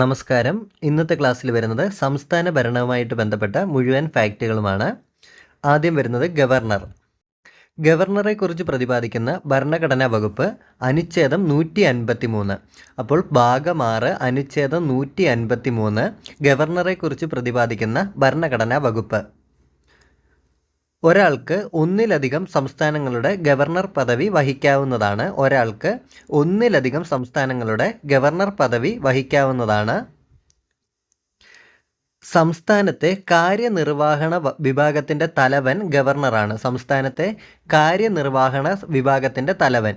നമസ്കാരം. ഇന്നത്തെ ക്ലാസ്സിൽ വരുന്നത് സംസ്ഥാന ഭരണവുമായിട്ട് ബന്ധപ്പെട്ട മുഴുവൻ ഫാക്റ്റുകളുമാണ്. ആദ്യം വരുന്നത് ഗവർണർ. ഗവർണറെക്കുറിച്ച് പ്രതിപാദിക്കുന്ന ഭരണഘടനാ വകുപ്പ് അനുച്ഛേദം നൂറ്റി അൻപത്തി മൂന്ന് അപ്പോൾ ഭാഗം ആറ് അനുച്ഛേദം നൂറ്റി അൻപത്തി മൂന്ന് ഗവർണറെ കുറിച്ച് പ്രതിപാദിക്കുന്ന ഭരണഘടനാ വകുപ്പ്. ഒരാൾക്ക് ഒന്നിലധികം സംസ്ഥാനങ്ങളുടെ ഗവർണർ പദവി വഹിക്കാവുന്നതാണ് ഒരാൾക്ക് ഒന്നിലധികം സംസ്ഥാനങ്ങളുടെ ഗവർണർ പദവി വഹിക്കാവുന്നതാണ് സംസ്ഥാനത്തെ കാര്യനിർവഹണ വിഭാഗത്തിന്റെ തലവൻ ഗവർണറാണ്. സംസ്ഥാനത്തെ കാര്യനിർവഹണ വിഭാഗത്തിന്റെ തലവൻ.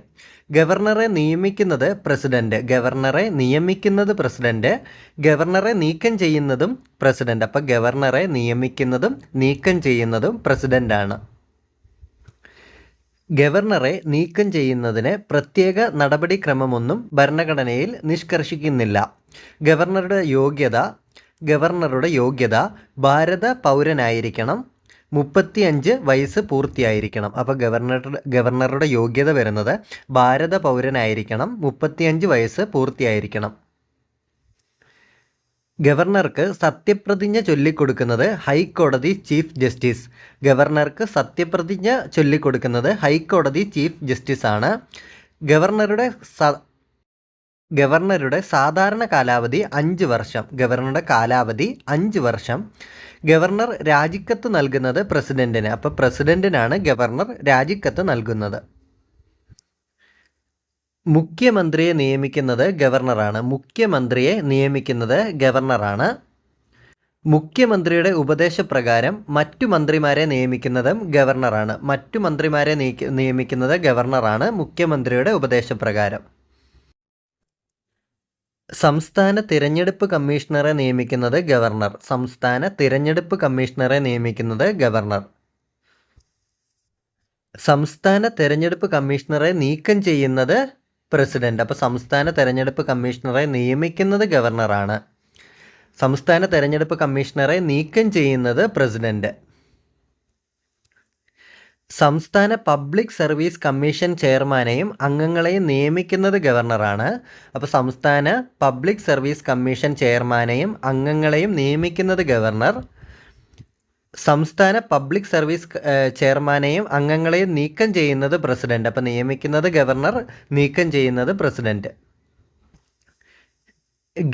ഗവർണറെ നിയമിക്കുന്നത് പ്രസിഡന്റ്. ഗവർണറെ നിയമിക്കുന്നത് പ്രസിഡന്റ്. ഗവർണറെ നീക്കം ചെയ്യുന്നതും പ്രസിഡന്റ്. അപ്പോൾ ഗവർണറെ നിയമിക്കുന്നതും നീക്കം ചെയ്യുന്നതും പ്രസിഡന്റാണ്. ഗവർണറെ നീക്കം ചെയ്യുന്നതിന് പ്രത്യേക നടപടിക്രമമൊന്നും ഭരണഘടനയിൽ നിഷ്കർഷിക്കുന്നില്ല. ഗവർണറുടെ യോഗ്യത ഗവർണറുടെ യോഗ്യത ഭാരത പൗരനായിരിക്കണം. മുപ്പത്തിയഞ്ച് വയസ്സ് പൂർത്തിയായിരിക്കണം. അപ്പോൾ ഗവർണറുടെ ഗവർണറുടെ യോഗ്യത വരുന്നത് ഭാരത പൗരനായിരിക്കണം. മുപ്പത്തിയഞ്ച് വയസ്സ് പൂർത്തിയായിരിക്കണം. ഗവർണർക്ക് സത്യപ്രതിജ്ഞ ചൊല്ലിക്കൊടുക്കുന്നത് ഹൈക്കോടതി ചീഫ് ജസ്റ്റിസ്. ഗവർണർക്ക് സത്യപ്രതിജ്ഞ ചൊല്ലിക്കൊടുക്കുന്നത് ഹൈക്കോടതി ചീഫ് ജസ്റ്റിസ് ആണ് ഗവർണറുടെ ഗവർണറുടെ സാധാരണ കാലാവധി അഞ്ച് വർഷം ഗവർണറുടെ കാലാവധി അഞ്ച് വർഷം. ഗവർണർ രാജിക്കത്ത് നൽകുന്നത് പ്രസിഡന്റിന് അപ്പോൾ പ്രസിഡന്റിനാണ് ഗവർണർ രാജിക്കത്ത് നൽകുന്നത്. മുഖ്യമന്ത്രിയെ നിയമിക്കുന്നത് ഗവർണറാണ്. മുഖ്യമന്ത്രിയെ നിയമിക്കുന്നത് ഗവർണറാണ്. മുഖ്യമന്ത്രിയുടെ ഉപദേശപ്രകാരം മറ്റു മന്ത്രിമാരെ നിയമിക്കുന്നതും ഗവർണറാണ്. മറ്റു മന്ത്രിമാരെ നിയമിക്കുന്നത് ഗവർണറാണ് മുഖ്യമന്ത്രിയുടെ ഉപദേശപ്രകാരം. സംസ്ഥാന തിരഞ്ഞെടുപ്പ് കമ്മീഷണറെ നിയമിക്കുന്നത് ഗവർണർ. സംസ്ഥാന തിരഞ്ഞെടുപ്പ് കമ്മീഷണറെ നിയമിക്കുന്നത് ഗവർണർ. സംസ്ഥാന തിരഞ്ഞെടുപ്പ് കമ്മീഷണറെ നീക്കം ചെയ്യുന്നത് പ്രസിഡന്റ്. അപ്പോൾ സംസ്ഥാന തിരഞ്ഞെടുപ്പ് കമ്മീഷണറെ നിയമിക്കുന്നത് ഗവർണറാണ്. സംസ്ഥാന തിരഞ്ഞെടുപ്പ് കമ്മീഷണറെ നീക്കം ചെയ്യുന്നത് പ്രസിഡന്റ്. സംസ്ഥാന പബ്ലിക് സർവീസ് കമ്മീഷൻ ചെയർമാനെയും അംഗങ്ങളെയും നിയമിക്കുന്നത് ഗവർണറാണ്. അപ്പോൾ സംസ്ഥാന പബ്ലിക് സർവീസ് കമ്മീഷൻ ചെയർമാനെയും അംഗങ്ങളെയും നിയമിക്കുന്നത് ഗവർണർ. സംസ്ഥാന പബ്ലിക് സർവീസ് ചെയർമാനെയും അംഗങ്ങളെയും നീക്കം ചെയ്യുന്നത് പ്രസിഡന്റ്. അപ്പോൾ നിയമിക്കുന്നത് ഗവർണർ നീക്കം ചെയ്യുന്നത് പ്രസിഡന്റ്.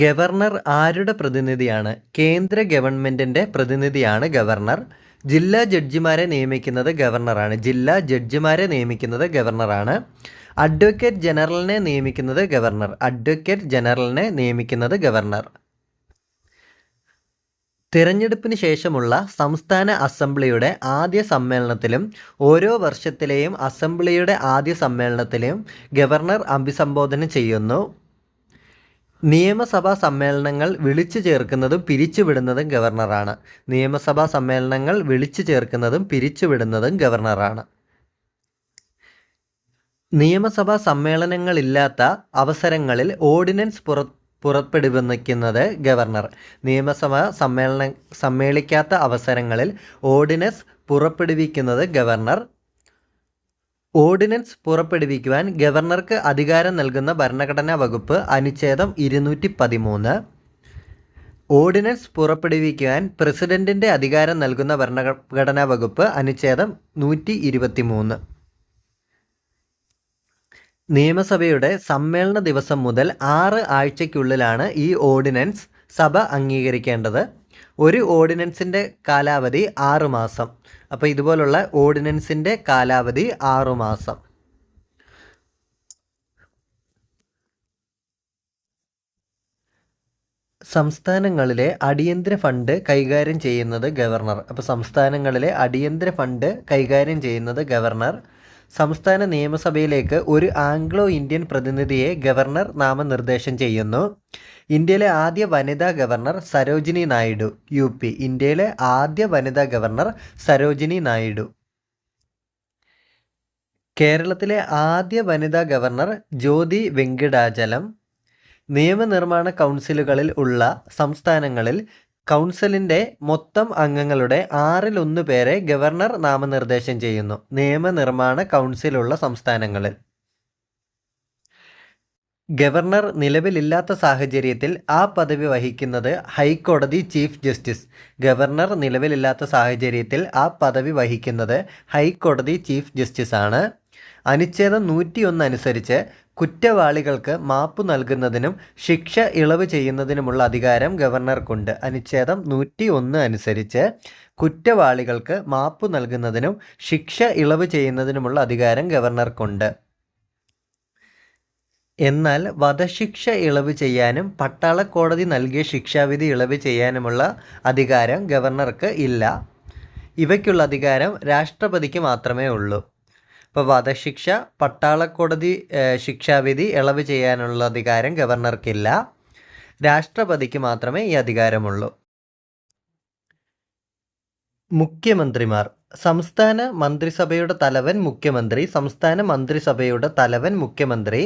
ഗവർണർ ആരുടെ പ്രതിനിധിയാണ്? കേന്ദ്ര ഗവൺമെന്റിന്റെ പ്രതിനിധിയാണ് ഗവർണർ. ജില്ലാ ജഡ്ജിമാരെ നിയമിക്കുന്നത് ഗവർണറാണ്. ജില്ലാ ജഡ്ജിമാരെ നിയമിക്കുന്നത് ഗവർണറാണ്. അഡ്വക്കേറ്റ് ജനറലിനെ നിയമിക്കുന്നത് ഗവർണർ. അഡ്വക്കേറ്റ് ജനറലിനെ നിയമിക്കുന്നത് ഗവർണർ. തിരഞ്ഞെടുപ്പിന് ശേഷമുള്ള സംസ്ഥാന അസംബ്ലിയുടെ ആദ്യ സമ്മേളനത്തിലും ഓരോ വർഷത്തിലെയും അസംബ്ലിയുടെ ആദ്യ സമ്മേളനത്തിലും ഗവർണർ അഭിസംബോധന ചെയ്യുന്നു. നിയമസഭാ സമ്മേളനങ്ങൾ വിളിച്ചു ചേർക്കുന്നതും പിരിച്ചുവിടുന്നതും ഗവർണറാണ്. നിയമസഭാ സമ്മേളനങ്ങൾ വിളിച്ചു ചേർക്കുന്നതും പിരിച്ചുവിടുന്നതും ഗവർണറാണ്. നിയമസഭാ സമ്മേളനങ്ങളില്ലാത്ത അവസരങ്ങളിൽ ഓർഡിനൻസ് പുറ പുറപ്പെടുവിക്കുന്നത് ഗവർണർ. നിയമസഭ സമ്മേളന സമ്മേളിക്കാത്ത അവസരങ്ങളിൽ ഓർഡിനൻസ് പുറപ്പെടുവിക്കുന്നത് ഗവർണർ. ഓർഡിനൻസ് പുറപ്പെടുവിക്കുവാൻ ഗവർണർക്ക് അധികാരം നൽകുന്ന ഭരണഘടനാ വകുപ്പ് അനുച്ഛേദം ഇരുന്നൂറ്റി പതിമൂന്ന് ഓർഡിനൻസ് പുറപ്പെടുവിക്കുവാൻ പ്രസിഡന്റിന്റെ അധികാരം നൽകുന്ന ഭരണഘടനാ വകുപ്പ് അനുച്ഛേദം നൂറ്റി ഇരുപത്തി മൂന്ന് നിയമസഭയുടെ സമ്മേളന ദിവസം മുതൽ ആറ് ആഴ്ചയ്ക്കുള്ളിലാണ് ഈ ഓർഡിനൻസ് സഭ അംഗീകരിക്കേണ്ടത്. ഒരു ഓർഡിനൻസിന്റെ കാലാവധി ആറുമാസം അപ്പോൾ ഇതുപോലുള്ള ഓർഡിനൻസിന്റെ കാലാവധി ആറുമാസം സംസ്ഥാനങ്ങളിലെ അടിയന്തര ഫണ്ട് കൈകാര്യം ചെയ്യുന്നത് ഗവർണർ. അപ്പോൾ സംസ്ഥാനങ്ങളിലെ അടിയന്തര ഫണ്ട് കൈകാര്യം ചെയ്യുന്നത് ഗവർണർ സംസ്ഥാന നിയമസഭയിലേക്ക് ഒരു ആംഗ്ലോ ഇന്ത്യൻ പ്രതിനിധിയെ ഗവർണർ നാമനിർദ്ദേശം ചെയ്യുന്നു. ഇന്ത്യയിലെ ആദ്യ വനിതാ governor Sarojini Naidu. U P. ഇന്ത്യയിലെ ആദ്യ വനിതാ ഗവർണർ സരോജിനി നായിഡു. കേരളത്തിലെ ആദ്യ വനിതാ ഗവർണർ ജ്യോതി വെങ്കിടാചലം. നിയമനിർമ്മാണ കൗൺസിലുകളിൽ ഉള്ള സംസ്ഥാനങ്ങളിൽ കൗൺസിലിന്റെ മൊത്തം അംഗങ്ങളുടെ ആറിലൊന്ന് പേരെ ഗവർണർ നാമനിർദ്ദേശം ചെയ്യുന്നു. നിയമനിർമ്മാണ കൗൺസിലുള്ള സംസ്ഥാനങ്ങളിൽ. ഗവർണർ നിലവിലില്ലാത്ത സാഹചര്യത്തിൽ ആ പദവി വഹിക്കുന്നത് ഹൈക്കോടതി ചീഫ് ജസ്റ്റിസ്. ഗവർണർ നിലവിലില്ലാത്ത സാഹചര്യത്തിൽ ആ പദവി വഹിക്കുന്നത് ഹൈക്കോടതി ചീഫ് ജസ്റ്റിസ് ആണ് അനുച്ഛേദം നൂറ്റിയൊന്ന് അനുസരിച്ച് കുറ്റവാളികൾക്ക് മാപ്പ് നൽകുന്നതിനും ശിക്ഷ ഇളവ് ചെയ്യുന്നതിനുമുള്ള അധികാരം ഗവർണർക്കുണ്ട്. അനുച്ഛേദം നൂറ്റി ഒന്ന് അനുസരിച്ച് കുറ്റവാളികൾക്ക് മാപ്പ് നൽകുന്നതിനും ശിക്ഷ ഇളവ് ചെയ്യുന്നതിനുമുള്ള അധികാരം ഗവർണർക്കുണ്ട്. എന്നാൽ വധശിക്ഷ ഇളവ് ചെയ്യാനും പട്ടാള കോടതി നൽകിയ ശിക്ഷാവിധി ഇളവ് ചെയ്യാനുമുള്ള അധികാരം ഗവർണർക്ക് ഇല്ല. ഇവയ്ക്കുള്ള അധികാരം രാഷ്ട്രപതിക്ക് മാത്രമേ ഉള്ളൂ. ഇപ്പോൾ വധശിക്ഷ പട്ടാളക്കോടതി ശിക്ഷാവിധി ഇളവ് ചെയ്യാനുള്ള അധികാരം ഗവർണർക്കില്ല. രാഷ്ട്രപതിക്ക് മാത്രമേ ഈ അധികാരമുള്ളൂ. മുഖ്യമന്ത്രിമാർ. സംസ്ഥാന മന്ത്രിസഭയുടെ തലവൻ മുഖ്യമന്ത്രി സംസ്ഥാന മന്ത്രിസഭയുടെ തലവൻ മുഖ്യമന്ത്രി.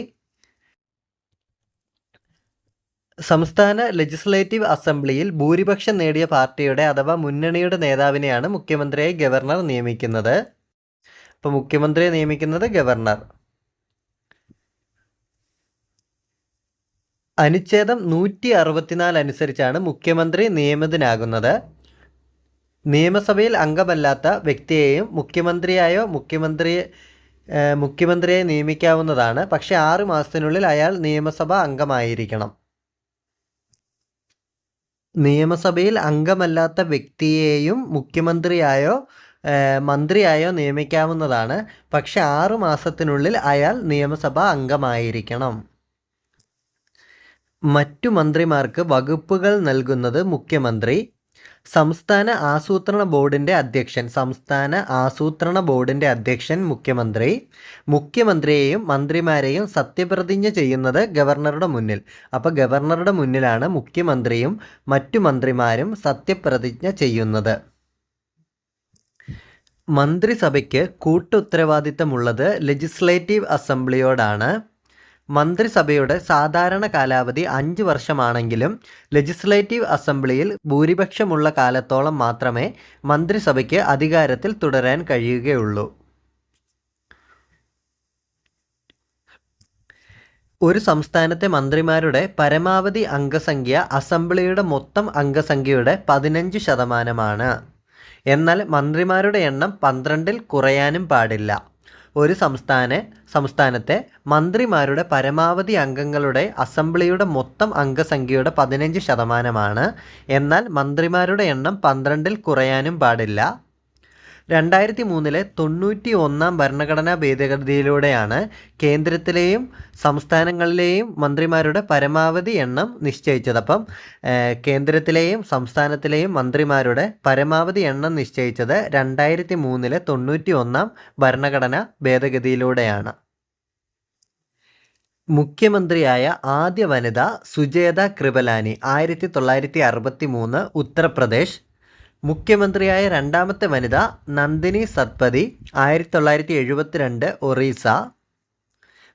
സംസ്ഥാന ലെജിസ്ലേറ്റീവ് അസംബ്ലിയിൽ ഭൂരിപക്ഷം നേടിയ പാർട്ടിയുടെ അഥവാ മുന്നണിയുടെ നേതാവിനെയാണ് മുഖ്യമന്ത്രിയായി ഗവർണർ നിയമിക്കുന്നത്. അപ്പോൾ മുഖ്യമന്ത്രിയെ നിയമിക്കുന്നത് ഗവർണർ. അനുച്ഛേദം നൂറ്റി അറുപത്തിനാല് അനുസരിച്ചാണ് മുഖ്യമന്ത്രി നിയമിതനാകുന്നത്. നിയമസഭയിൽ അംഗമല്ലാത്ത വ്യക്തിയെയും മുഖ്യമന്ത്രിയായോ മുഖ്യമന്ത്രി മുഖ്യമന്ത്രിയെ നിയമിക്കാവുന്നതാണ്. പക്ഷേ ആറ് മാസത്തിനുള്ളിൽ അയാൾ നിയമസഭ അംഗമായിരിക്കണം. നിയമസഭയിൽ അംഗമല്ലാത്ത വ്യക്തിയെയും മുഖ്യമന്ത്രിയായോ മന്ത്രിയായോ നിയമിക്കാവുന്നതാണ്. പക്ഷെ ആറു മാസത്തിനുള്ളിൽ അയാൾ നിയമസഭാ അംഗമായിരിക്കണം. മറ്റു മന്ത്രിമാർക്ക് വകുപ്പുകൾ നൽകുന്നത് മുഖ്യമന്ത്രി സംസ്ഥാന ആസൂത്രണ ബോർഡിന്റെ അധ്യക്ഷൻ സംസ്ഥാന ആസൂത്രണ ബോർഡിന്റെ അധ്യക്ഷൻ മുഖ്യമന്ത്രി മുഖ്യമന്ത്രിയെയും മന്ത്രിമാരെയും സത്യപ്രതിജ്ഞ ചെയ്യുന്നത് ഗവർണറുടെ മുന്നിൽ. അപ്പോൾ ഗവർണറുടെ മുന്നിലാണ് മുഖ്യമന്ത്രിയും മറ്റു മന്ത്രിമാരും സത്യപ്രതിജ്ഞ ചെയ്യുന്നത്. മന്ത്രിസഭയ്ക്ക് കൂട്ടുത്തരവാദിത്തമുള്ളത് ലെജിസ്ലേറ്റീവ് അസംബ്ലിയോടാണ്. മന്ത്രിസഭയുടെ സാധാരണ കാലാവധി അഞ്ച് വർഷമാണെങ്കിലും ലെജിസ്ലേറ്റീവ് അസംബ്ലിയിൽ ഭൂരിപക്ഷമുള്ള കാലത്തോളം മാത്രമേ മന്ത്രിസഭയ്ക്ക് അധികാരത്തിൽ തുടരാൻ കഴിയുകയുള്ളൂ. ഒരു സംസ്ഥാനത്തെ മന്ത്രിമാരുടെ പരമാവധി അംഗസംഖ്യ അസംബ്ലിയുടെ മൊത്തം അംഗസംഖ്യയുടെ പതിനഞ്ച് ശതമാനമാണ്. എന്നാൽ മന്ത്രിമാരുടെ എണ്ണം പന്ത്രണ്ടിൽ കുറയാനും പാടില്ല. ഒരു സംസ്ഥാന സംസ്ഥാനത്തെ മന്ത്രിമാരുടെ പരമാവധി അംഗങ്ങളുടെ അസംബ്ലിയുടെ മൊത്തം അംഗസംഖ്യയുടെ പതിനഞ്ച് ശതമാനമാണ്. എന്നാൽ മന്ത്രിമാരുടെ എണ്ണം പന്ത്രണ്ടിൽ കുറയാനും പാടില്ല. രണ്ടായിരത്തി മൂന്നിലെ തൊണ്ണൂറ്റി ഒന്നാം ഭരണഘടനാ ഭേദഗതിയിലൂടെയാണ് കേന്ദ്രത്തിലെയും സംസ്ഥാനങ്ങളിലെയും മന്ത്രിമാരുടെ പരമാവധി എണ്ണം നിശ്ചയിച്ചത്. അപ്പം കേന്ദ്രത്തിലെയും സംസ്ഥാനത്തിലെയും മന്ത്രിമാരുടെ പരമാവധി എണ്ണം നിശ്ചയിച്ചത് രണ്ടായിരത്തി മൂന്നിലെ തൊണ്ണൂറ്റി ഒന്നാം ഭരണഘടനാ ഭേദഗതിയിലൂടെയാണ്. മുഖ്യമന്ത്രിയായ ആദ്യ വനിത സുജേത കൃപലാനി ആയിരത്തി തൊള്ളായിരത്തി അറുപത്തി മൂന്ന് ഉത്തർപ്രദേശ് മുഖ്യമന്ത്രിയായ രണ്ടാമത്തെ വനിത നന്ദിനി സത്പതി ആയിരത്തി തൊള്ളായിരത്തി എഴുപത്തിരണ്ട് ഒറീസ.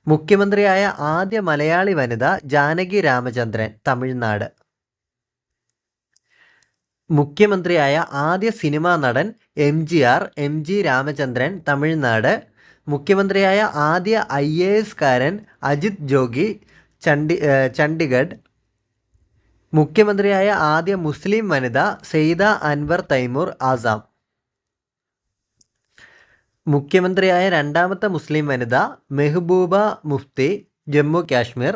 മുഖ്യമന്ത്രിയായ ആദ്യ മലയാളി വനിത ജാനകി രാമചന്ദ്രൻ തമിഴ്നാട്. മുഖ്യമന്ത്രിയായ ആദ്യ സിനിമാ നടൻ M G R M G Ramachandran Tamil Nadu. മുഖ്യമന്ത്രിയായ ആദ്യ ഐ എ എസ് കാരൻ അജിത് ജോഗി ചണ്ഡി ചണ്ഡിഗഡ്. മുഖ്യമന്ത്രിയായ ആദ്യ മുസ്ലിം വനിത സെയ്ദ അൻവർ തൈമൂർ ആസാം. മുഖ്യമന്ത്രിയായ രണ്ടാമത്തെ മുസ്ലിം വനിത മെഹബൂബ മുഫ്തി ജമ്മു കാശ്മീർ.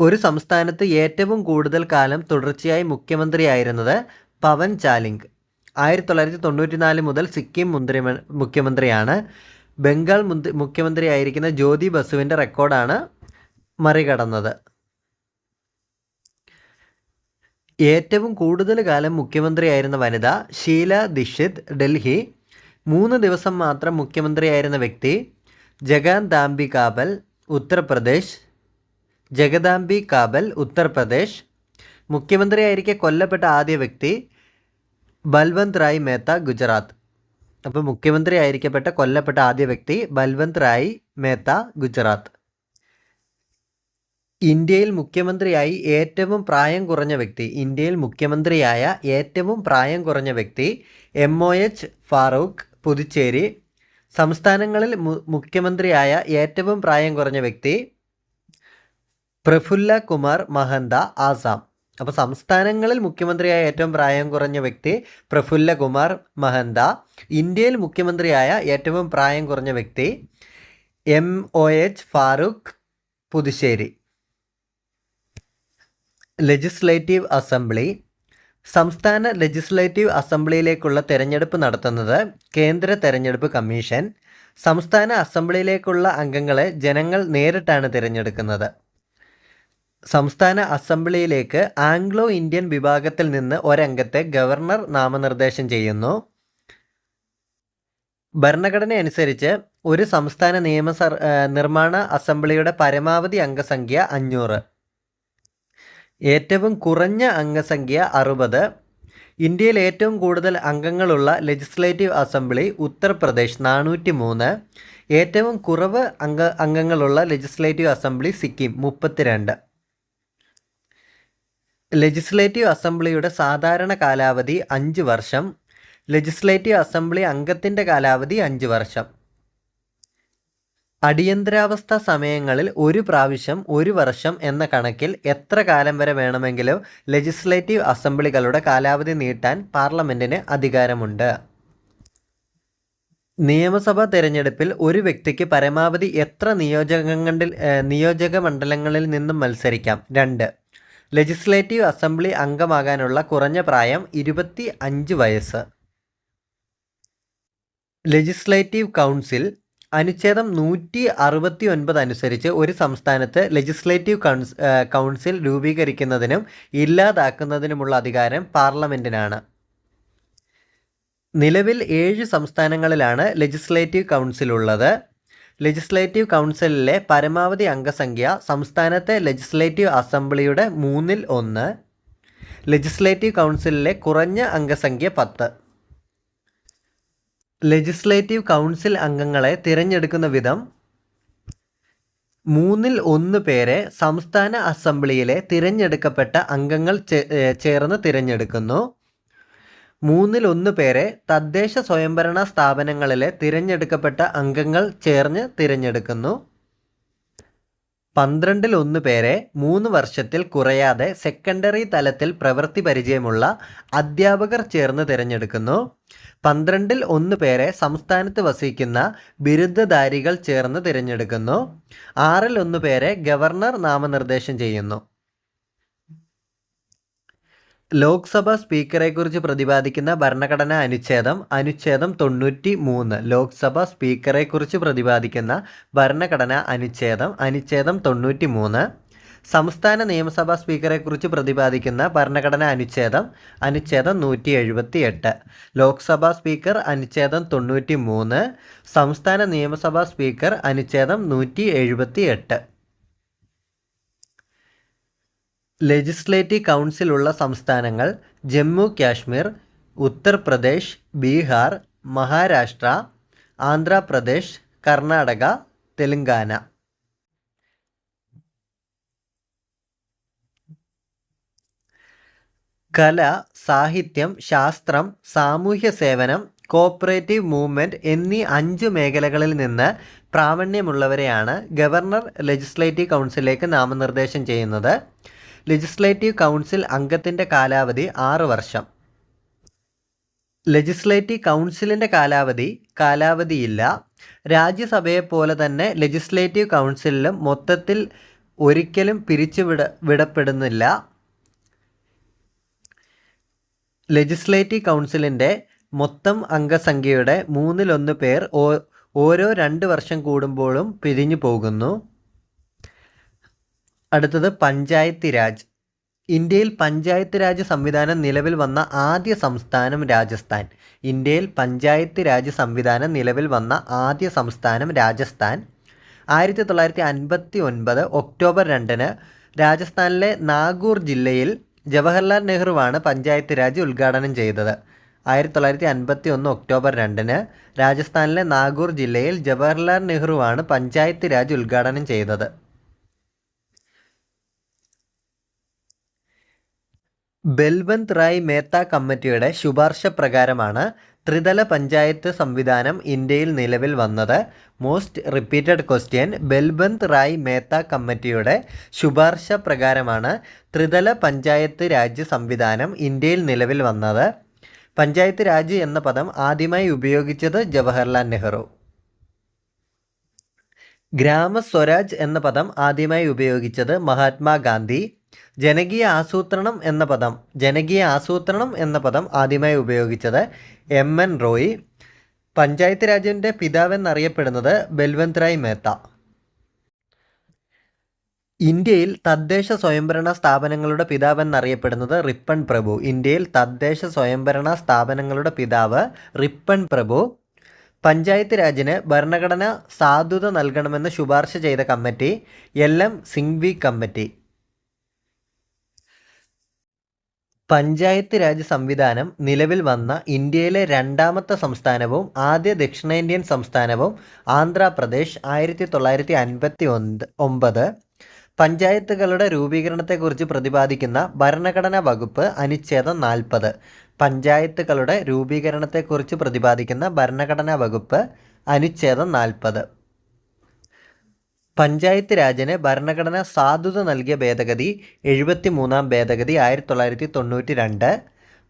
ഒരു സംസ്ഥാനത്ത് ഏറ്റവും കൂടുതൽ കാലം തുടർച്ചയായി മുഖ്യമന്ത്രിയായിരുന്നത് പവൻ ചാലിംഗ്. ആയിരത്തി തൊള്ളായിരത്തി തൊണ്ണൂറ്റി നാല് മുതൽ സിക്കിം മുന്ത്രി മുഖ്യമന്ത്രിയാണ്. ബംഗാൾ മുഖ്യമന്ത്രിയായിരിക്കുന്ന ജ്യോതി ബസുവിന്റെ റെക്കോർഡാണ് മറികടന്നത്. ഏറ്റവും കൂടുതൽ കാലം മുഖ്യമന്ത്രിയായിരുന്ന വനിത ഷീല ദീക്ഷിത് ഡൽഹി. മൂന്ന് ദിവസം മാത്രം മുഖ്യമന്ത്രിയായിരുന്ന വ്യക്തി ജഗാന്താംബി കാബൽ ഉത്തർപ്രദേശ്. ജഗദാംബി കാബൽ ഉത്തർപ്രദേശ്. മുഖ്യമന്ത്രിയായിരിക്കെ കൊല്ലപ്പെട്ട ആദ്യ വ്യക്തി ബൽവന്ത് റായ് മേത്ത ഗുജറാത്ത്. അപ്പോൾ മുഖ്യമന്ത്രി ആയിരിക്കപ്പെട്ട കൊല്ലപ്പെട്ട ആദ്യ വ്യക്തി ബൽവന്ത് റായ് മേത്ത ഗുജറാത്ത്. ഇന്ത്യയിൽ മുഖ്യമന്ത്രിയായി ഏറ്റവും പ്രായം കുറഞ്ഞ വ്യക്തി ഇന്ത്യയിൽ മുഖ്യമന്ത്രിയായ ഏറ്റവും പ്രായം കുറഞ്ഞ വ്യക്തി M O H Farooq Puducherry സംസ്ഥാനങ്ങളിൽ മുഖ്യമന്ത്രിയായ ഏറ്റവും പ്രായം കുറഞ്ഞ വ്യക്തി പ്രഫുല്ല കുമാർ മഹന്ത ആസാം. അപ്പോൾ സംസ്ഥാനങ്ങളിൽ മുഖ്യമന്ത്രിയായ ഏറ്റവും പ്രായം കുറഞ്ഞ വ്യക്തി പ്രഫുല്ല കുമാർ മഹന്ത ഇന്ത്യയിൽ മുഖ്യമന്ത്രിയായ ഏറ്റവും പ്രായം കുറഞ്ഞ വ്യക്തി M O H Farooq Puducherry legislative assembly. സംസ്ഥാന ലെജിസ്ലേറ്റീവ് അസംബ്ലിയിലേക്കുള്ള തെരഞ്ഞെടുപ്പ് നടത്തുന്നത് കേന്ദ്ര തെരഞ്ഞെടുപ്പ് കമ്മീഷൻ. സംസ്ഥാന അസംബ്ലിയിലേക്കുള്ള അംഗങ്ങളെ ജനങ്ങൾ നേരിട്ടാണ് തിരഞ്ഞെടുക്കുന്നത്. സംസ്ഥാന അസംബ്ലിയിലേക്ക് ആംഗ്ലോ ഇന്ത്യൻ വിഭാഗത്തിൽ നിന്ന് ഒരംഗത്തെ ഗവർണർ നാമനിർദ്ദേശം ചെയ്യുന്നു. ഭരണഘടന അനുസരിച്ച് ഒരു സംസ്ഥാന നിയമ നിർമ്മാണ അസംബ്ലിയുടെ പരമാവധി അംഗസംഖ്യ അഞ്ഞൂറ്. ഏറ്റവും കുറഞ്ഞ അംഗസംഖ്യ അറുപത്. ഇന്ത്യയിൽ ഏറ്റവും കൂടുതൽ അംഗങ്ങളുള്ള ലെജിസ്ലേറ്റീവ് അസംബ്ലി ഉത്തർപ്രദേശ് നാനൂറ്റി മൂന്ന് ഏറ്റവും കുറവ് അംഗ അംഗങ്ങളുള്ള ലെജിസ്ലേറ്റീവ് അസംബ്ലി സിക്കിം മുപ്പത്തിരണ്ട്. ലെജിസ്ലേറ്റീവ് അസംബ്ലിയുടെ സാധാരണ കാലാവധി അഞ്ച് വർഷം. ലെജിസ്ലേറ്റീവ് അസംബ്ലി അംഗത്തിന്റെ കാലാവധി അഞ്ച് വർഷം. അടിയന്തരാവസ്ഥ സമയങ്ങളിൽ ഒരു പ്രാവശ്യം ഒരു വർഷം എന്ന കണക്കിൽ എത്ര കാലം വരെ വേണമെങ്കിലും ലെജിസ്ലേറ്റീവ് അസംബ്ലികളുടെ കാലാവധി നീട്ടാൻ പാർലമെന്റിന് അധികാരമുണ്ട്. നിയമസഭാ തിരഞ്ഞെടുപ്പിൽ ഒരു വ്യക്തിക്ക് പരമാവധി എത്ര നിയോജകങ്ങളിൽ നിയോജക മണ്ഡലങ്ങളിൽ നിന്നും മത്സരിക്കാം? രണ്ട്. ലെജിസ്ലേറ്റീവ് അസംബ്ലി അംഗമാകാനുള്ള കുറഞ്ഞ പ്രായം ഇരുപത്തി അഞ്ച് വയസ്സ്. ലെജിസ്ലേറ്റീവ് കൗൺസിൽ അനുച്ഛേദം നൂറ്റി അറുപത്തി ഒൻപത് അനുസരിച്ച് ഒരു സംസ്ഥാനത്ത് ലെജിസ്ലേറ്റീവ് കൗൺസിൽ രൂപീകരിക്കുന്നതിനും ഇല്ലാതാക്കുന്നതിനുമുള്ള അധികാരം പാർലമെന്റിനാണ് നിലവിൽ ഏഴ് സംസ്ഥാനങ്ങളിലാണ് ലെജിസ്ലേറ്റീവ് കൗൺസിൽ ഉള്ളത്. ലെജിസ്ലേറ്റീവ് കൗൺസിലിലെ പരമാവധി അംഗസംഖ്യ സംസ്ഥാനത്തെ ലെജിസ്ലേറ്റീവ് അസംബ്ലിയുടെ മൂന്നിൽ ഒന്ന്. ലെജിസ്ലേറ്റീവ് കൗൺസിലിലെ കുറഞ്ഞ അംഗസംഖ്യ പത്ത്. ലെജിസ്ലേറ്റീവ് കൗൺസിൽ അംഗങ്ങളെ തിരഞ്ഞെടുക്കുന്ന വിധം മൂന്നിൽ ഒന്ന് പേരെ സംസ്ഥാന അസംബ്ലിയിലെ തിരഞ്ഞെടുക്കപ്പെട്ട അംഗങ്ങൾ ചേർന്ന് തിരഞ്ഞെടുക്കുന്നു. മൂന്നിൽ ഒന്ന് പേരെ തദ്ദേശ സ്വയംഭരണ സ്ഥാപനങ്ങളിലെ തിരഞ്ഞെടുക്കപ്പെട്ട അംഗങ്ങൾ ചേർന്ന് തിരഞ്ഞെടുക്കുന്നു. പന്ത്രണ്ടിൽ ഒന്ന് പേരെ മൂന്ന് വർഷത്തിൽ കുറയാതെ സെക്കൻഡറി തലത്തിൽ പ്രവൃത്തി പരിചയമുള്ള അധ്യാപകർ ചേർന്ന് തിരഞ്ഞെടുക്കുന്നു. പന്ത്രണ്ടിൽ ഒന്ന് പേരെ സംസ്ഥാനത്ത് വസിക്കുന്ന ബിരുദധാരികൾ ചേർന്ന് തിരഞ്ഞെടുക്കുന്നു. ആറിൽ ഒന്ന് പേരെ ഗവർണർ നാമനിർദ്ദേശം ചെയ്യുന്നു. ലോക്സഭാ സ്പീക്കറെക്കുറിച്ച് പ്രതിപാദിക്കുന്ന ഭരണഘടനാ അനുച്ഛേദം അനുച്ഛേദം തൊണ്ണൂറ്റി മൂന്ന് ലോക്സഭാ സ്പീക്കറെക്കുറിച്ച് പ്രതിപാദിക്കുന്ന ഭരണഘടനാ അനുച്ഛേദം അനുച്ഛേദം തൊണ്ണൂറ്റി മൂന്ന് സംസ്ഥാന നിയമസഭാ സ്പീക്കറെക്കുറിച്ച് പ്രതിപാദിക്കുന്ന ഭരണഘടനാ അനുച്ഛേദം അനുച്ഛേദം നൂറ്റി എഴുപത്തി എട്ട് ലോക്സഭാ സ്പീക്കർ അനുച്ഛേദം തൊണ്ണൂറ്റി മൂന്ന് സംസ്ഥാന നിയമസഭാ സ്പീക്കർ അനുച്ഛേദം നൂറ്റി എഴുപത്തി എട്ട് ലെജിസ്ലേറ്റീവ് കൗൺസിലുള്ള സംസ്ഥാനങ്ങൾ ജമ്മു കാശ്മീർ ഉത്തർപ്രദേശ് ബീഹാർ മഹാരാഷ്ട്ര ആന്ധ്രാപ്രദേശ് കർണാടക തെലങ്കാന. കല സാഹിത്യം ശാസ്ത്രം സാമൂഹ്യ സേവനം കോപ്പറേറ്റീവ് മൂവ്മെന്റ് എന്നീ അഞ്ച് മേഖലകളിൽ നിന്ന് പ്രാവീണ്യമുള്ളവരെയാണ് ഗവർണർ ലെജിസ്ലേറ്റീവ് കൗൺസിലേക്ക് നാമനിർദ്ദേശം ചെയ്യുന്നത്. ലെജിസ്ലേറ്റീവ് കൗൺസിൽ അംഗത്തിന്റെ കാലാവധി ആറ് വർഷം. ലെജിസ്ലേറ്റീവ് കൗൺസിലിന്റെ കാലാവധി കാലാവധിയില്ല. രാജ്യസഭയെപ്പോലെ തന്നെ ലെജിസ്ലേറ്റീവ് കൗൺസിലിലും മൊത്തത്തിൽ ഒരിക്കലും പിരിച്ചുവിട വിടപ്പെടുന്നില്ല. ലെജിസ്ലേറ്റീവ് കൗൺസിലിന്റെ മൊത്തം അംഗസംഖ്യയുടെ മൂന്നിലൊന്ന് പേർ ഓരോ രണ്ട് വർഷം കൂടുമ്പോഴും പിരിഞ്ഞു പോകുന്നു. അടുത്തത് പഞ്ചായത്ത് രാജ്. ഇന്ത്യയിൽ പഞ്ചായത്ത് രാജ് സംവിധാനം നിലവിൽ വന്ന ആദ്യ സംസ്ഥാനം രാജസ്ഥാൻ. ഇന്ത്യയിൽ പഞ്ചായത്ത് രാജ് സംവിധാനം നിലവിൽ വന്ന ആദ്യ സംസ്ഥാനം രാജസ്ഥാൻ. ആയിരത്തി തൊള്ളായിരത്തി അൻപത്തി ഒൻപത് ഒക്ടോബർ രണ്ടിന് രാജസ്ഥാനിലെ നാഗൂർ ജില്ലയിൽ ജവഹർലാൽ നെഹ്റുവാണ് പഞ്ചായത്ത് രാജ് ഉദ്ഘാടനം ചെയ്തത്. ആയിരത്തി തൊള്ളായിരത്തി അൻപത്തി ഒന്ന് ഒക്ടോബർ രണ്ടിന് രാജസ്ഥാനിലെ നാഗൂർ ജില്ലയിൽ ജവഹർലാൽ നെഹ്റുവാണ് പഞ്ചായത്ത് രാജ് ഉദ്ഘാടനം ചെയ്തത്. ബൽവന്ത് റായ് മേത്ത കമ്മിറ്റിയുടെ ശുപാർശ പ്രകാരമാണ് ത്രിതല പഞ്ചായത്ത് സംവിധാനം ഇന്ത്യയിൽ നിലവിൽ വന്നത്. Most repeated question Balwant Rai Mehta കമ്മിറ്റിയുടെ ശുപാർശ പ്രകാരമാണ് ത്രിതല പഞ്ചായത്ത് രാജ് സംവിധാനം ഇന്ത്യയിൽ നിലവിൽ വന്നത്. പഞ്ചായത്ത് രാജ് എന്ന പദം ആദ്യമായി ഉപയോഗിച്ചത് ജവഹർലാൽ നെഹ്റു. ഗ്രാമസ്വരാജ് എന്ന പദം ആദ്യമായി ഉപയോഗിച്ചത് മഹാത്മാഗാന്ധി. ജനകീയ ആസൂത്രണം എന്ന പദം ജനകീയ ആസൂത്രണം എന്ന പദം ആദ്യമായി ഉപയോഗിച്ചത് എം എൻ റോയി. പഞ്ചായത്ത് രാജിന്റെ പിതാവെന്നറിയപ്പെടുന്നത് ബൽവന്ത് റായ് മേത്ത. ഇന്ത്യയിൽ തദ്ദേശ സ്വയംഭരണ സ്ഥാപനങ്ങളുടെ പിതാവെന്നറിയപ്പെടുന്നത് റിപ്പൺ പ്രഭു. ഇന്ത്യയിൽ തദ്ദേശ സ്വയംഭരണ സ്ഥാപനങ്ങളുടെ പിതാവ് റിപ്പൺ പ്രഭു. പഞ്ചായത്ത് രാജിന് ഭരണഘടന സാധുത നൽകണമെന്ന് ശുപാർശ ചെയ്ത committee L M Singhvi committee. Panchayat raj സംവിധാനം നിലവിൽ വന്ന ഇന്ത്യയിലെ രണ്ടാമത്തെ സംസ്ഥാനവും ആദ്യ ദക്ഷിണേന്ത്യൻ സംസ്ഥാനവും ആന്ധ്രാപ്രദേശ് ആയിരത്തി തൊള്ളായിരത്തി അൻപത്തി ഒമ്പത്. പഞ്ചായത്തുകളുടെ രൂപീകരണത്തെക്കുറിച്ച് പ്രതിപാദിക്കുന്ന ഭരണഘടനാ വകുപ്പ് അനുച്ഛേദം നാൽപ്പത്. പഞ്ചായത്തുകളുടെ രൂപീകരണത്തെക്കുറിച്ച് പ്രതിപാദിക്കുന്ന ഭരണഘടനാ വകുപ്പ് അനുച്ഛേദം നാൽപ്പത്. പഞ്ചായത്ത് രാജിന് ഭരണഘടന സാധുത നൽകിയ ഭേദഗതി എഴുപത്തി മൂന്നാം ഭേദഗതി ആയിരത്തി തൊള്ളായിരത്തി തൊണ്ണൂറ്റി രണ്ട്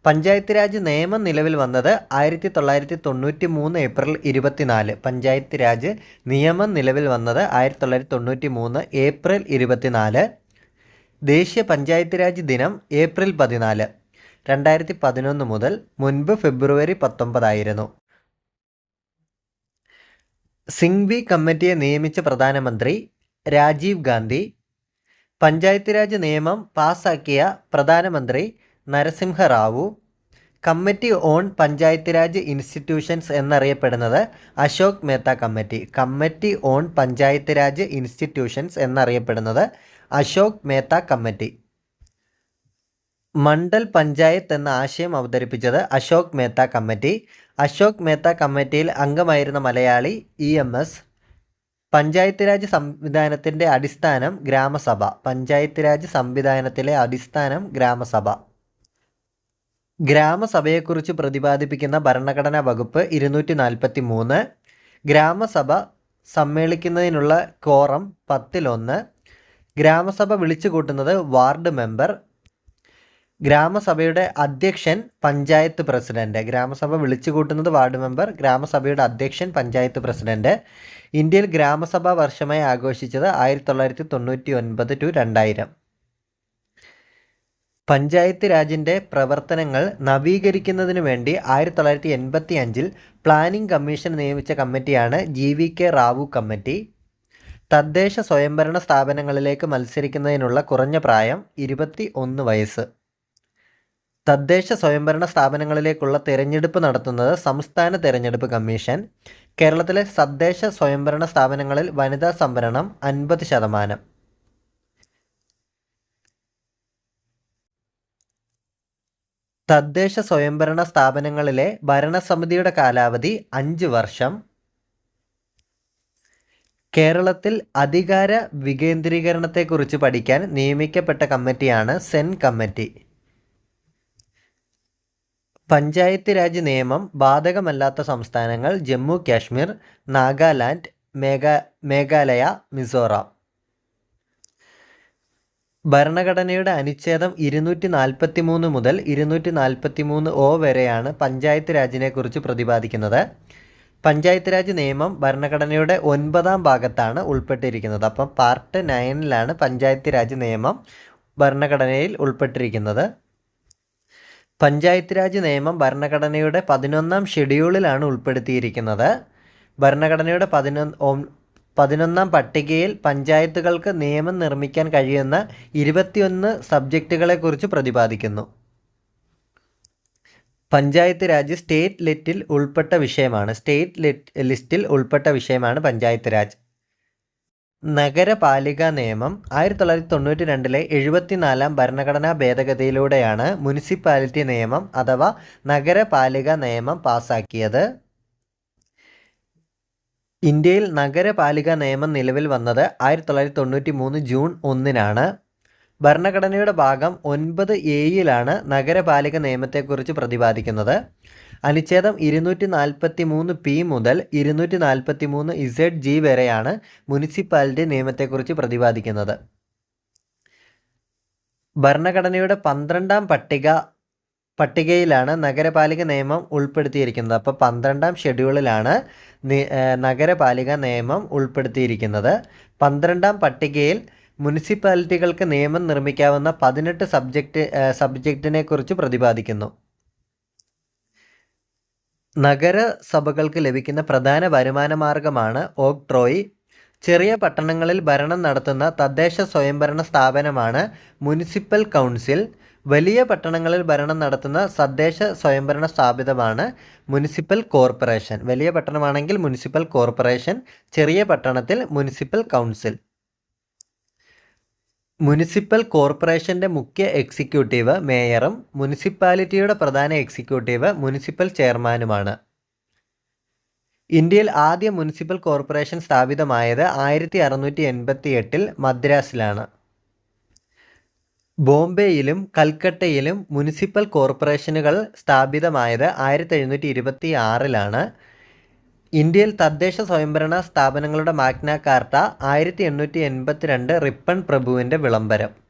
പഞ്ചായത്ത് രാജ് നിയമം നിലവിൽ വന്നത് ആയിരത്തി തൊള്ളായിരത്തി തൊണ്ണൂറ്റി മൂന്ന് ഏപ്രിൽ ഇരുപത്തിനാല്. പഞ്ചായത്ത് രാജ് നിയമം നിലവിൽ വന്നത് ആയിരത്തി തൊള്ളായിരത്തി തൊണ്ണൂറ്റി മൂന്ന് ഏപ്രിൽ ഇരുപത്തിനാല്. ദേശീയ പഞ്ചായത്ത് രാജ് ദിനം ഏപ്രിൽ പതിനാല്. രണ്ടായിരത്തി പതിനൊന്ന് മുതൽ മുൻപ് ഫെബ്രുവരി പത്തൊമ്പതായിരുന്നു. സിംഗ്വി കമ്മിറ്റിയെ നിയമിച്ച പ്രധാനമന്ത്രി രാജീവ് ഗാന്ധി പഞ്ചായത്ത് രാജ് നിയമം പാസാക്കിയ പ്രധാനമന്ത്രി Narasimha Rao committee on panchayat raj institutions എന്നറിയപ്പെടുന്നത് Ashok Mehta committee committee on panchayat raj institutions എന്നറിയപ്പെടുന്നത് അശോക് മേത്ത കമ്മിറ്റി. മണ്ഡൽ പഞ്ചായത്ത് എന്ന ആശയം അവതരിപ്പിച്ചത് അശോക് മേത്ത കമ്മിറ്റി. അശോക് മേത്ത കമ്മിറ്റിയിൽ അംഗമായിരുന്ന Malayali E M S. Panchayat raj സംവിധാനത്തിന്റെ അടിസ്ഥാനം ഗ്രാമസഭ. പഞ്ചായത്ത് രാജ് സംവിധാനത്തിലെ അടിസ്ഥാനം ഗ്രാമസഭ. ഗ്രാമസഭയെക്കുറിച്ച് പ്രതിപാദിപ്പിക്കുന്ന ഭരണഘടനാ വകുപ്പ് ഇരുന്നൂറ്റി നാൽപ്പത്തി മൂന്ന് ഗ്രാമസഭ സമ്മേളിക്കുന്നതിനുള്ള കോറം പത്തിലൊന്ന്. ഗ്രാമസഭ വിളിച്ചു കൂട്ടുന്നത് വാർഡ് മെമ്പർ ഗ്രാമസഭയുടെ അധ്യക്ഷൻ പഞ്ചായത്ത് പ്രസിഡന്റ്. ഗ്രാമസഭ വിളിച്ചു കൂട്ടുന്നത് വാർഡ് മെമ്പർ ഗ്രാമസഭയുടെ അധ്യക്ഷൻ പഞ്ചായത്ത് പ്രസിഡന്റ്. ഇന്ത്യയിൽ ഗ്രാമസഭ വർഷമായി ആഘോഷിച്ചത് ആയിരത്തി തൊള്ളായിരത്തി തൊണ്ണൂറ്റി ഒൻപത് ടു രണ്ടായിരം. പഞ്ചായത്ത് രാജിന്റെ പ്രവർത്തനങ്ങൾ നവീകരിക്കുന്നതിന് വേണ്ടി ആയിരത്തി തൊള്ളായിരത്തി എൺപത്തി അഞ്ചിൽ പ്ലാനിംഗ് കമ്മീഷൻ നിയമിച്ച കമ്മിറ്റിയാണ് G V K Rao committee. തദ്ദേശ സ്വയംഭരണ സ്ഥാപനങ്ങളിലേക്ക് മത്സരിക്കുന്നതിനുള്ള കുറഞ്ഞ പ്രായം ഇരുപത്തി ഒന്ന് വയസ്സ്. തദ്ദേശ സ്വയംഭരണ സ്ഥാപനങ്ങളിലേക്കുള്ള തിരഞ്ഞെടുപ്പ് നടത്തുന്നത് സംസ്ഥാന തിരഞ്ഞെടുപ്പ് കമ്മീഷൻ. കേരളത്തിലെ തദ്ദേശ സ്വയംഭരണ സ്ഥാപനങ്ങളിൽ വനിതാ സംവരണം അൻപത് ശതമാനം. തദ്ദേശ സ്വയംഭരണ സ്ഥാപനങ്ങളിലെ ഭരണസമിതിയുടെ കാലാവധി അഞ്ച് വർഷം. കേരളത്തിൽ അധികാര വികേന്ദ്രീകരണത്തെക്കുറിച്ച് പഠിക്കാൻ നിയമിക്കപ്പെട്ട കമ്മിറ്റിയാണ് സെൻ കമ്മിറ്റി. പഞ്ചായത്ത് രാജ് നിയമം ബാധകമല്ലാത്ത സംസ്ഥാനങ്ങൾ ജമ്മു കാശ്മീർ നാഗാലാൻഡ് മേഘാ മേഘാലയ മിസോറാം. ഭരണഘടനയുടെ അനുച്ഛേദം ഇരുന്നൂറ്റി നാൽപ്പത്തി മൂന്ന് മുതൽ ഇരുന്നൂറ്റി നാൽപ്പത്തി മൂന്ന് ഒ വരെയാണ് പഞ്ചായത്ത് രാജിനെക്കുറിച്ച് പ്രതിപാദിക്കുന്നത്. പഞ്ചായത്ത് രാജ് നിയമം ഭരണഘടനയുടെ ഒൻപതാം ഭാഗത്താണ് ഉൾപ്പെട്ടിരിക്കുന്നത്. അപ്പം പാർട്ട് നയനിലാണ് പഞ്ചായത്ത് രാജ് നിയമം ഭരണഘടനയിൽ ഉൾപ്പെട്ടിരിക്കുന്നത്. പഞ്ചായത്ത് രാജ് നിയമം ഭരണഘടനയുടെ പതിനൊന്നാം ഷെഡ്യൂളിലാണ് ഉൾപ്പെടുത്തിയിരിക്കുന്നത്. ഭരണഘടനയുടെ പതിനൊന്ന് പതിനൊന്നാം പട്ടികയിൽ പഞ്ചായത്തുകൾക്ക് നിയമം നിർമ്മിക്കാൻ കഴിയുന്ന ഇരുപത്തിയൊന്ന് സബ്ജക്റ്റുകളെക്കുറിച്ച് പ്രതിപാദിക്കുന്നു. പഞ്ചായത്ത് രാജ് സ്റ്റേറ്റ് ലിറ്റിൽ ഉൾപ്പെട്ട വിഷയമാണ്. സ്റ്റേറ്റ് ലിസ്റ്റിൽ ഉൾപ്പെട്ട വിഷയമാണ് പഞ്ചായത്ത് രാജ്. നഗരപാലിക നിയമം ആയിരത്തി തൊള്ളായിരത്തി തൊണ്ണൂറ്റി രണ്ടിലെ എഴുപത്തിനാലാം ഭരണഘടനാ ഭേദഗതിയിലൂടെയാണ് മുനിസിപ്പാലിറ്റി നിയമം അഥവാ നഗരപാലിക നിയമം പാസാക്കിയത്. ഇന്ത്യയിൽ നഗരപാലിക നിയമം നിലവിൽ വന്നത് ആയിരത്തി തൊള്ളായിരത്തി തൊണ്ണൂറ്റി മൂന്ന് ജൂൺ ഒന്നിനാണ്. ഭരണഘടനയുടെ ഭാഗം ഒൻപത് എയിലാണ് നഗരപാലിക നിയമത്തെക്കുറിച്ച് പ്രതിപാദിക്കുന്നത്. അനുച്ഛേദം ഇരുന്നൂറ്റി നാൽപ്പത്തി മൂന്ന് പി മുതൽ ഇരുന്നൂറ്റി നാൽപ്പത്തി മൂന്ന് ഇസഡ് ജി വരെയാണ് മുനിസിപ്പാലിറ്റി നിയമത്തെക്കുറിച്ച് പ്രതിപാദിക്കുന്നത്. ഭരണഘടനയുടെ പന്ത്രണ്ടാം പട്ടിക പട്ടികയിലാണ് നഗരപാലിക നിയമം ഉൾപ്പെടുത്തിയിരിക്കുന്നത്. അപ്പോൾ പന്ത്രണ്ടാം ഷെഡ്യൂളിലാണ് നഗരപാലിക നിയമം ഉൾപ്പെടുത്തിയിരിക്കുന്നത്. പന്ത്രണ്ടാം പട്ടികയിൽ മുനിസിപ്പാലിറ്റികൾക്ക് നിയമം നിർമ്മിക്കാവുന്ന പതിനെട്ട് സബ്ജക്റ്റ് സബ്ജക്റ്റിനെക്കുറിച്ച് സബ്ജക്റ്റിനെ കുറിച്ച് പ്രതിപാദിക്കുന്നു. നഗരസഭകൾക്ക് ലഭിക്കുന്ന പ്രധാന വരുമാന മാർഗമാണ് ഓക്ട്രോയ് ചെറിയ പട്ടണങ്ങളിൽ ഭരണം നടത്തുന്ന തദ്ദേശ സ്വയംഭരണ സ്ഥാപനമാണ് മുനിസിപ്പൽ കൗൺസിൽ. വലിയ പട്ടണങ്ങളിൽ ഭരണം നടത്തുന്ന തദ്ദേശ സ്വയംഭരണ സ്ഥാപിതമാണ് മുനിസിപ്പൽ കോർപ്പറേഷൻ. വലിയ പട്ടണമാണെങ്കിൽ മുനിസിപ്പൽ കോർപ്പറേഷൻ ചെറിയ പട്ടണത്തിൽ മുനിസിപ്പൽ കൗൺസിൽ. മുനിസിപ്പൽ കോർപ്പറേഷന്റെ മുഖ്യ എക്സിക്യൂട്ടീവ് മേയറും മുനിസിപ്പാലിറ്റിയുടെ പ്രധാന എക്സിക്യൂട്ടീവ് മുനിസിപ്പൽ ചെയർമാനുമാണ്. ഇന്ത്യയിൽ ആദ്യ മുനിസിപ്പൽ കോർപ്പറേഷൻ സ്ഥാപിതമായത് ആയിരത്തി അറുന്നൂറ്റി എൺപത്തി എട്ടിൽ മദ്രാസിലാണ്. ബോംബെയിലും കൽക്കട്ടയിലും മുനിസിപ്പൽ കോർപ്പറേഷനുകൾ സ്ഥാപിതമായത് ആയിരത്തി എഴുന്നൂറ്റി ഇരുപത്തി ആറിലാണ് ഇന്ത്യയിൽ തദ്ദേശ സ്വയംഭരണ സ്ഥാപനങ്ങളുടെ മാഗ്ന കാർട്ട ആയിരത്തി എണ്ണൂറ്റി എൺപത്തി രണ്ട് റിപ്പൺ പ്രഭുവിന്റെ വിളംബരം.